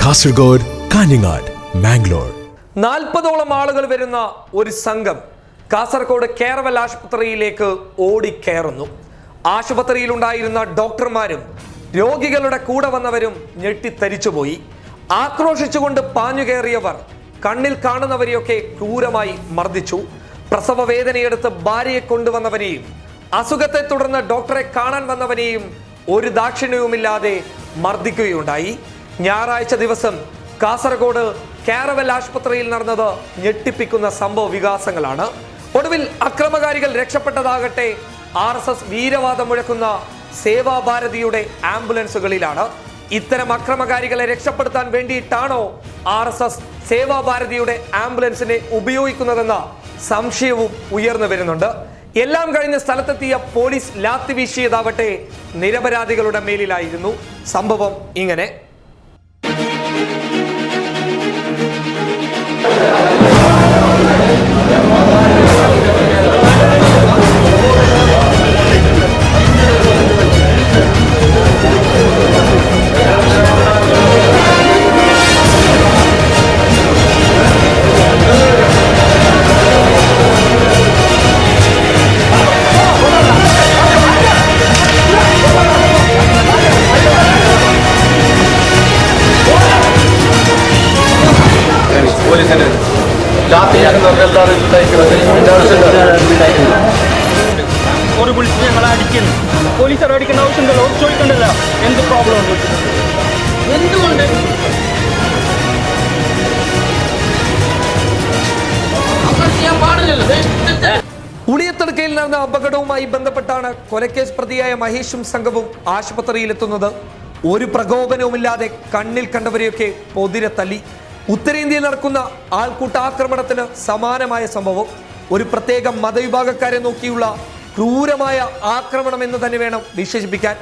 കാസർഗോഡ് കാഞ്ഞങ്ങാട് മാംഗ്ലൂർ നാൽപ്പതോളം ആളുകൾ വരുന്ന ഒരു സംഘം കാസർഗോഡ് കേരവൽ ആശുപത്രിയിലേക്ക് ഓടിക്കയറുന്നു. ആശുപത്രിയിലുണ്ടായിരുന്ന ഡോക്ടർമാരും രോഗികളുടെ കൂടെ വന്നവരും ഞെട്ടിത്തരിച്ചുപോയി. ആക്രോശിച്ചുകൊണ്ട് പാഞ്ഞുകയറിയവർ കണ്ണിൽ കാണുന്നവരെയൊക്കെ ക്രൂരമായി മർദ്ദിച്ചു. പ്രസവ വേദനയെടുത്ത് ഭാര്യയെ കൊണ്ടുവന്നവനെയും അസുഖത്തെ തുടർന്ന് ഡോക്ടറെ കാണാൻ വന്നവനെയും ഒരു ദാക്ഷിണ്യവുമില്ലാതെ മർദ്ദിക്കുകയുണ്ടായി. ഞായറാഴ്ച ദിവസം കാസർഗോഡ് കാരവൽ ആശുപത്രിയിൽ നടന്നത് ഞെട്ടിപ്പിക്കുന്ന സംഭവ വികാസങ്ങളാണ്. ഒടുവിൽ അക്രമകാരികൾ രക്ഷപ്പെട്ടതാകട്ടെ ആർ എസ് എസ് വീരവാദം മുഴക്കുന്ന സേവാഭാരതിയുടെ ആംബുലൻസുകളിലാണ്. ഇത്തരം അക്രമകാരികളെ രക്ഷപ്പെടുത്താൻ വേണ്ടിയിട്ടാണോ ആർ എസ് എസ് സേവാഭാരതിയുടെ ആംബുലൻസിനെ ഉപയോഗിക്കുന്നതെന്ന സംശയവും ഉയർന്നു വരുന്നുണ്ട്. എല്ലാം കഴിഞ്ഞ സ്ഥലത്തെത്തിയ പോലീസ് ലാത്തി വീശിയതാവട്ടെ നിരപരാധികളുടെ മേലിലായിരുന്നു സംഭവം ഇങ്ങനെ. പോലീസിന് ലാത്തി ഞങ്ങൾക്ക് ഒരു വിളിച്ച് ഞങ്ങളെ അടിക്കുന്നു. പോലീസുകാർ അടിക്കേണ്ട ആവശ്യമുണ്ടല്ലോ അവർ ചോദിക്കണ്ടല്ലോ. എന്ത് പ്രോബ്ലം ഉണ്ട് എന്തുകൊണ്ട്? ചെയ്യാൻ പാടില്ലല്ലോ ഉളിയത്തടുക്കയിൽ നടന്ന അപകടവുമായി ബന്ധപ്പെട്ടാണ് കൊലക്കേസ് പ്രതിയായ മഹേഷും സംഘവും ആശുപത്രിയിലെത്തുന്നത്. ഒരു പ്രകോപനവുമില്ലാതെ കണ്ണിൽ കണ്ടവരെയൊക്കെ പൊതിരെ തല്ലി. ഉത്തരേന്ത്യയിൽ നടക്കുന്ന ആൾക്കൂട്ടാക്രമണത്തിന് സമാനമായ സംഭവം. ഒരു പ്രത്യേക മതവിഭാഗക്കാരെ നോക്കിയുള്ള ക്രൂരമായ ആക്രമണം എന്ന് തന്നെ വേണം വിശേഷിപ്പിക്കാൻ.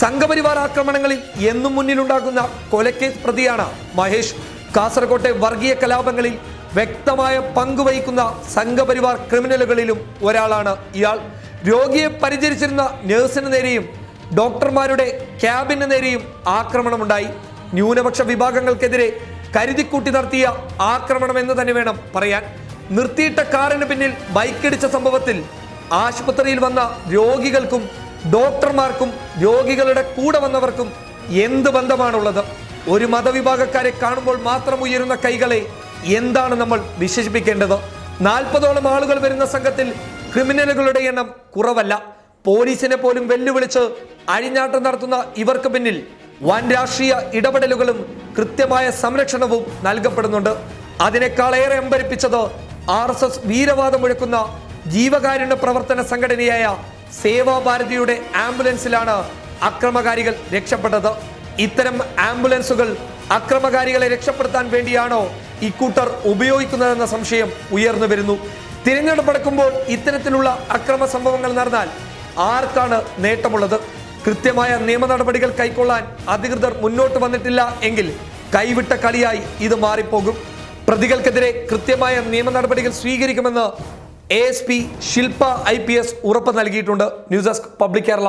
സംഘപരിവാർ ആക്രമണങ്ങളിൽ എന്നും മുന്നിലുണ്ടാകുന്ന കൊലക്കേസ് പ്രതിയാണ് മഹേഷ്. കാസർകോട്ടെ വർഗീയ കലാപങ്ങളിൽ വ്യക്തമായ പങ്കുവഹിക്കുന്ന സംഘപരിവാർ ക്രിമിനലുകളിലും ഒരാളാണ് ഇയാൾ. രോഗിയെ പരിചരിച്ചിരുന്ന നഴ്സിന് നേരെയും ഡോക്ടർമാരുടെ ക്യാബിന് നേരെയും ആക്രമണമുണ്ടായി. ന്യൂനപക്ഷ വിഭാഗങ്ങൾക്കെതിരെ കരുതിക്കൂട്ടി നടത്തിയ ആക്രമണം എന്ന് തന്നെ വേണം പറയാൻ. നിർത്തിയിട്ട കാറിന് പിന്നിൽ ബൈക്കിടിച്ച സംഭവത്തിൽ ആശുപത്രിയിൽ വന്ന രോഗികൾക്കും ഡോക്ടർമാർക്കും രോഗികളുടെ കൂടെ വന്നവർക്കും എന്ത് ബന്ധമാണുള്ളത്? ഒരു മതവിഭാഗക്കാരെ കാണുമ്പോൾ മാത്രം ഉയരുന്ന കൈകളെ എന്താണ് നമ്മൾ വിശേഷിപ്പിക്കേണ്ടത്? നാൽപ്പതോളം ആളുകൾ വരുന്ന സംഘത്തിൽ ക്രിമിനലുകളുടെ എണ്ണം കുറവല്ല. പോലീസിനെ പോലും വെല്ലുവിളിച്ച് അഴിഞ്ഞാട്ടം നടത്തുന്ന ഇവർക്ക് പിന്നിൽ വൻ രാഷ്ട്രീയ ഇടപെടലുകളും കൃത്യമായ സംരക്ഷണവും നൽകപ്പെടുന്നുണ്ട്. അതിനേക്കാളേറെ അമ്പരിപ്പിച്ചത് ആർ എസ് എസ് വീരവാദം ഒഴുക്കുന്ന ജീവകാരുണ്യ പ്രവർത്തന സംഘടനയായ സേവാഭാരതിയുടെ ആംബുലൻസിലാണ് അക്രമകാരികൾ രക്ഷപ്പെട്ടത്. ഇത്തരം ആംബുലൻസുകൾ അക്രമകാരികളെ രക്ഷപ്പെടുത്താൻ വേണ്ടിയാണോ ഇക്കൂട്ടർ ഉപയോഗിക്കുന്നതെന്ന സംശയം ഉയർന്നു വരുന്നു. തിരഞ്ഞെടുപ്പ് അടക്കുമ്പോൾ ഇത്തരത്തിലുള്ള അക്രമ സംഭവങ്ങൾ നടന്നാൽ ആർക്കാണ് നേട്ടമുള്ളത്? കൃത്യമായ നിയമ നടപടികൾ കൈക്കൊള്ളാൻ അധികൃതർ മുന്നോട്ട് വന്നിട്ടില്ല എങ്കിൽ കൈവിട്ട കളിയായി ഇത് മാറിപ്പോകും. പ്രതികൾക്കെതിരെ കൃത്യമായ നിയമ നടപടികൾ സ്വീകരിക്കുമെന്ന് A S P Shilpa I P S ഉറപ്പ് നൽകിയിട്ടുണ്ട്. News desk public Kerala.